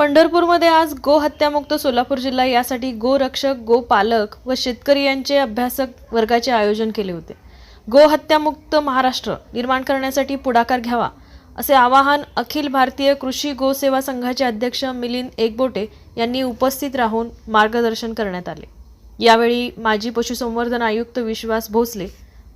पंढरपूरमध्ये आज गो हत्यामुक्त सोलापूर जिल्हा यासाठी गोरक्षक गोपालक व शेतकरी यांचे अभ्यासक वर्गाचे आयोजन केले होते. गो हत्यामुक्त महाराष्ट्र निर्माण करण्यासाठी पुढाकार घ्यावा असे आवाहन अखिल भारतीय कृषी गोसेवा संघाचे अध्यक्ष मिलिंद एकबोटे यांनी उपस्थित राहून मार्गदर्शन करण्यात आले. यावेळी माजी पशुसंवर्धन आयुक्त विश्वास भोसले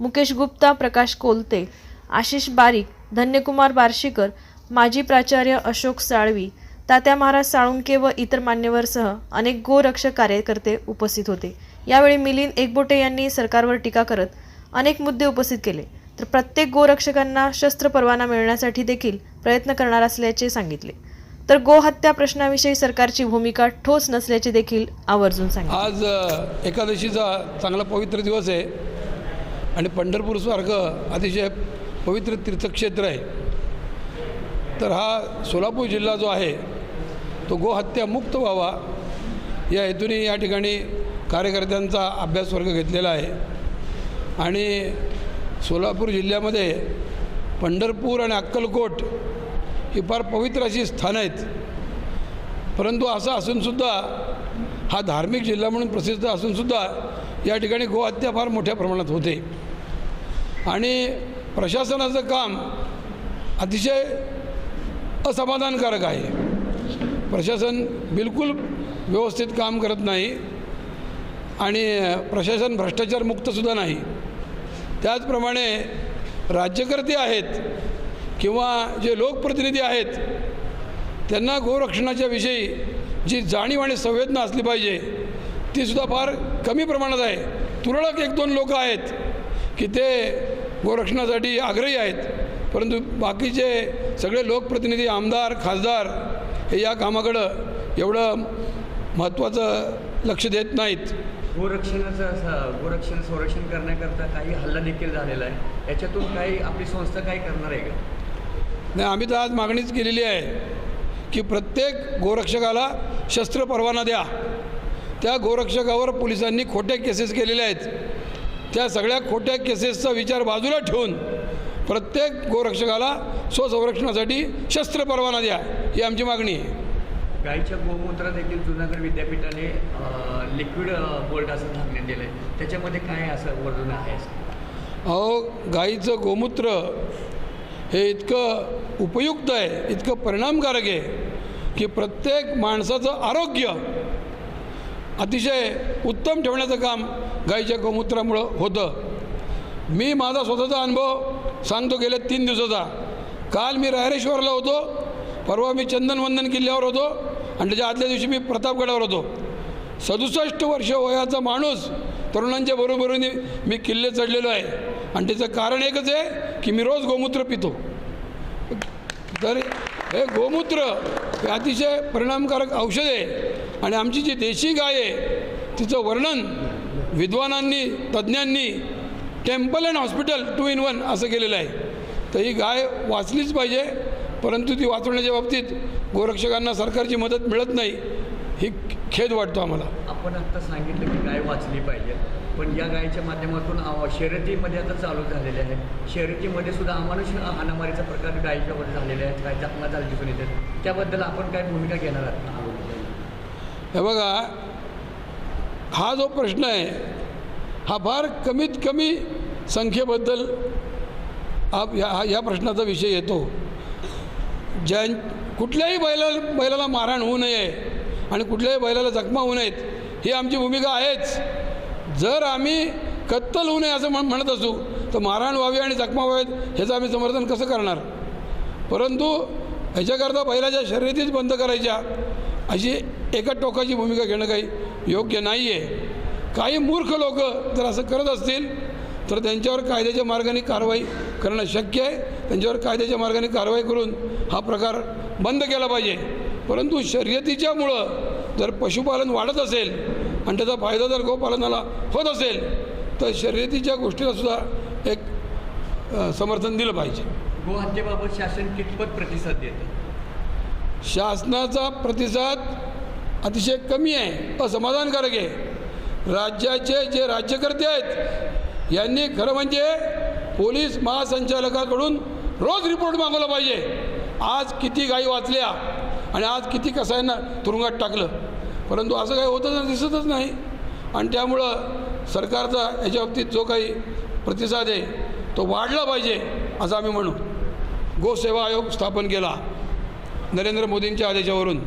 मुकेश गुप्ता प्रकाश कोलते आशिष बारीक धन्यकुमार बार्शीकर माजी प्राचार्य अशोक साळवी तात्या महाराज साळुंके व इतर मान्यवरसह अनेक गोरक्षक कार्यकर्ते उपस्थित होते. यावेळी मिलिंद एकबोटे यांनी सरकारवर टीका करत अनेक मुद्दे उपस्थित केले. तर प्रत्येक गोरक्षकांना शस्त्र परवाना मिळण्यासाठी देखील प्रयत्न करणार असल्याचे सांगितले. तर गोहत्या प्रश्नाविषयी सरकारची भूमिका ठोस नसल्याचे देखील आवर्जून सांगितले. आज एकादशीचा चांगला पवित्र दिवस आहे आणि पंढरपूरसारखं अतिशय पवित्र तीर्थक्षेत्र आहे. तर हा सोलापूर जिल्हा जो आहे तो गोहत्या मुक्त व्हावा. या हेतूने या ठिकाणी कार्यकर्त्यांचा अभ्यास वर्ग घेतलेला आहे. आणि सोलापूर जिल्ह्यामध्ये पंढरपूर आणि अक्कलकोट ही फार पवित्र अशी स्थानं आहेत. परंतु असं असूनसुद्धा हा धार्मिक जिल्हा म्हणून प्रसिद्ध असूनसुद्धा या ठिकाणी गोहत्या फार मोठ्या प्रमाणात होते. आणि प्रशासनाचं काम अतिशय असमाधानकारक आहे. प्रशासन बिलकुल व्यवस्थित काम करत नाही आणि प्रशासन भ्रष्टाचारमुक्तसुद्धा नाही. त्याचप्रमाणे राज्यकर्ते आहेत किंवा जे लोकप्रतिनिधी आहेत त्यांना गोरक्षणाच्या विषयी जी जाणीव आणि संवेदना असली पाहिजे तीसुद्धा फार कमी प्रमाणात आहे. तुरळक एक दोन लोक आहेत की ते गोरक्षणासाठी आग्रही आहेत. परंतु बाकीचे सगळे लोकप्रतिनिधी आमदार खासदार हे या कामाकडं एवढं महत्त्वाचं लक्ष देत नाहीत. गोरक्षणाचं असं गोरक्षण संरक्षण करण्याकरता काही हल्ला देखील झालेला आहे. याच्यातून काही आपली संस्था काय करणार आहे का? नाही आम्ही तर आज मागणीच केलेली आहे की प्रत्येक गोरक्षकाला शस्त्र परवाना द्या. त्या गोरक्षकावर पोलिसांनी खोट्या केसेस केलेल्या आहेत. त्या सगळ्या खोट्या केसेसचा विचार बाजूला ठेवून प्रत्येक गोरक्षकाला स्वसंरक्षणासाठी शस्त्र परवाना द्या ही आमची मागणी आहे. गाईच्या गोमूत्र देखील जुनागड विद्यापीठाने लिक्विड बोल्ट असं सांगण्यात दिलं आहे त्याच्यामध्ये काय असं वर्णन आहे? अहो गाईचं गोमूत्र हे इतकं उपयुक्त आहे इतकं परिणामकारक आहे की प्रत्येक माणसाचं आरोग्य अतिशय उत्तम ठेवण्याचं काम गाईच्या गोमूत्रामुळं होतं. मी माझा स्वतःचा अनुभव सांगतो गेल्या तीन दिवसाचा. काल मी रायरेश्वरला होतो परवा मी चंदनवंदन किल्ल्यावर होतो आणि त्याच्या आदल्या दिवशी मी प्रतापगडावर होतो. सदुसष्ट वर्ष वयाचा माणूस तरुणांच्या बरोबरीने मी किल्ले चढलेलो आहे. आणि त्याचं कारण एकच आहे की मी रोज गोमूत्र पितो. तर हे गोमूत्र हे अतिशय परिणामकारक औषध आहे. आणि आमची जी देशी गाय आहे तिचं वर्णन विद्वानांनी तज्ज्ञांनी temple and hospital two in one असं केलेलं आहे. तर ही गाय वाचलीच पाहिजे परंतु ती वाचवण्याच्या बाबतीत गोरक्षकांना सरकारची मदत मिळत नाही ही खेद वाटतो आम्हाला. आपण आत्ता सांगितलं की गाय वाचली पाहिजे पण या गायीच्या माध्यमातून शर्यतीमध्ये आता चालू झालेले आहे शर्यतीमध्ये सुद्धा अमानुष हाणामारीचा प्रकार गायीच्यामध्ये झालेले आहेत काही जखमा झाली दिसून येतात त्याबद्दल आपण काय भूमिका घेणार आहात? हे बघा हा जो प्रश्न आहे हा फार कमीत कमी संख्येबद्दल हा या हा- या प्रश्नाचा विषय येतो. ज्या कुठल्याही बैला बैलाला मारहाण होऊ नये आणि कुठल्याही बैलाला जखमा होऊ नयेत ही आमची भूमिका आहेच. जर आम्ही कत्तल होऊ नये असं म्हण म्हणत असू तर मारहाण व्हावी आणि जखमा व्हावेत ह्याचं आम्ही समर्थन कसं करणार? परंतु ह्याच्याकरता बैलाच्या शर्यतीच बंद करायच्या अशी एका टोकाची भूमिका घेणं काही योग्य नाही आहे काही मूर्ख लोक जर असं करत असतील तर त्यांच्यावर कायद्याच्या मार्गाने कारवाई करणं शक्य आहे. त्यांच्यावर कायद्याच्या मार्गाने कारवाई करून हा प्रकार बंद केला पाहिजे. परंतु शर्यतीच्यामुळं जर पशुपालन वाढत असेल आणि त्याचा फायदा जर गोपालनाला होत असेल तर शर्यतीच्या गोष्टीला सुद्धा एक समर्थन दिलं पाहिजे. गोहत्येबाबत शासन कितपत प्रतिसाद देतं? शासनाचा प्रतिसाद अतिशय कमी आहे असमाधानकारक आहे. राज्याचे जे राज्यकर्ते आहेत यांनी खरं म्हणजे पोलीस महासंचालकाकडून रोज रिपोर्ट मागवला पाहिजे. आज किती गायी वाचल्या आणि आज किती कसायांना तुरुंगात टाकलं. परंतु असं काही होतं दिसतच नाही. आणि त्यामुळं सरकारचा याच्या बाबतीत जो काही प्रतिसाद आहे तो वाढला पाहिजे असं आम्ही म्हणू. गोसेवा आयोग स्थापन केला नरेंद्र मोदींच्या आदेशावरून.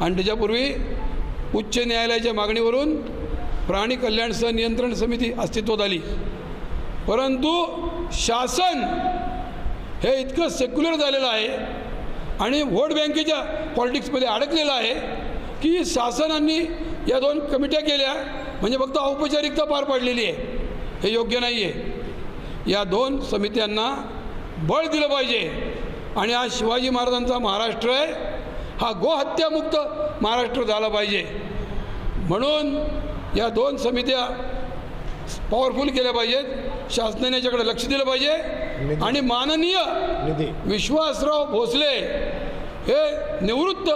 आणि त्याच्यापूर्वी उच्च न्यायालयाच्या मागणीवरून प्राणी कल्याण नियंत्रण समिती अस्तित्वात आली. परंतु शासन हे इतकं सेक्युलर झालेलं आहे आणि व्होट बँकेच्या पॉलिटिक्समध्ये अडकलेलं आहे की शासनांनी या दोन कमिट्या केल्या. म्हणजे फक्त औपचारिकता पार पाडलेली आहे. हे योग्य नाही आहे या दोन समित्यांना बळ दिलं पाहिजे. आणि आज शिवाजी महाराजांचा महाराष्ट्र आहे. हा गोहत्यामुक्त महाराष्ट्र झाला पाहिजे. म्हणून या दोन समित्या पॉवरफुल केल्या पाहिजेत. शासनाने याच्याकडे लक्ष दिलं पाहिजे. आणि माननीय विश्वासराव भोसले हे निवृत्त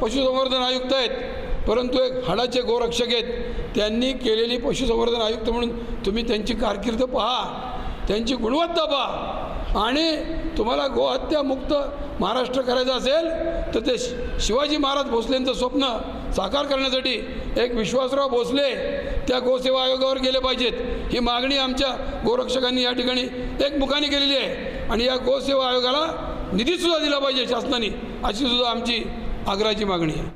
पशुसंवर्धन आयुक्त आहेत. परंतु एक हाडाचे गोरक्षक आहेत. त्यांनी केलेली पशुसंवर्धन आयुक्त म्हणून तुम्ही त्यांची कारकीर्द पहा. त्यांची गुणवत्ता पहा. आणि तुम्हाला गोहत्यामुक्त महाराष्ट्र करायचं असेल तर ते शि- शिवाजी महाराज भोसलेंचं स्वप्न साकार करण्यासाठी एक विश्वासराव भोसले त्या गोसेवा आयोगावर गेले पाहिजेत. ही मागणी आमच्या गोरक्षकांनी या ठिकाणी एकमुखाने केलेली आहे. आणि या गोसेवा आयोगाला निधीसुद्धा दिला पाहिजे शासनाने अशी सुद्धा आमची आग्रहाची मागणी आहे.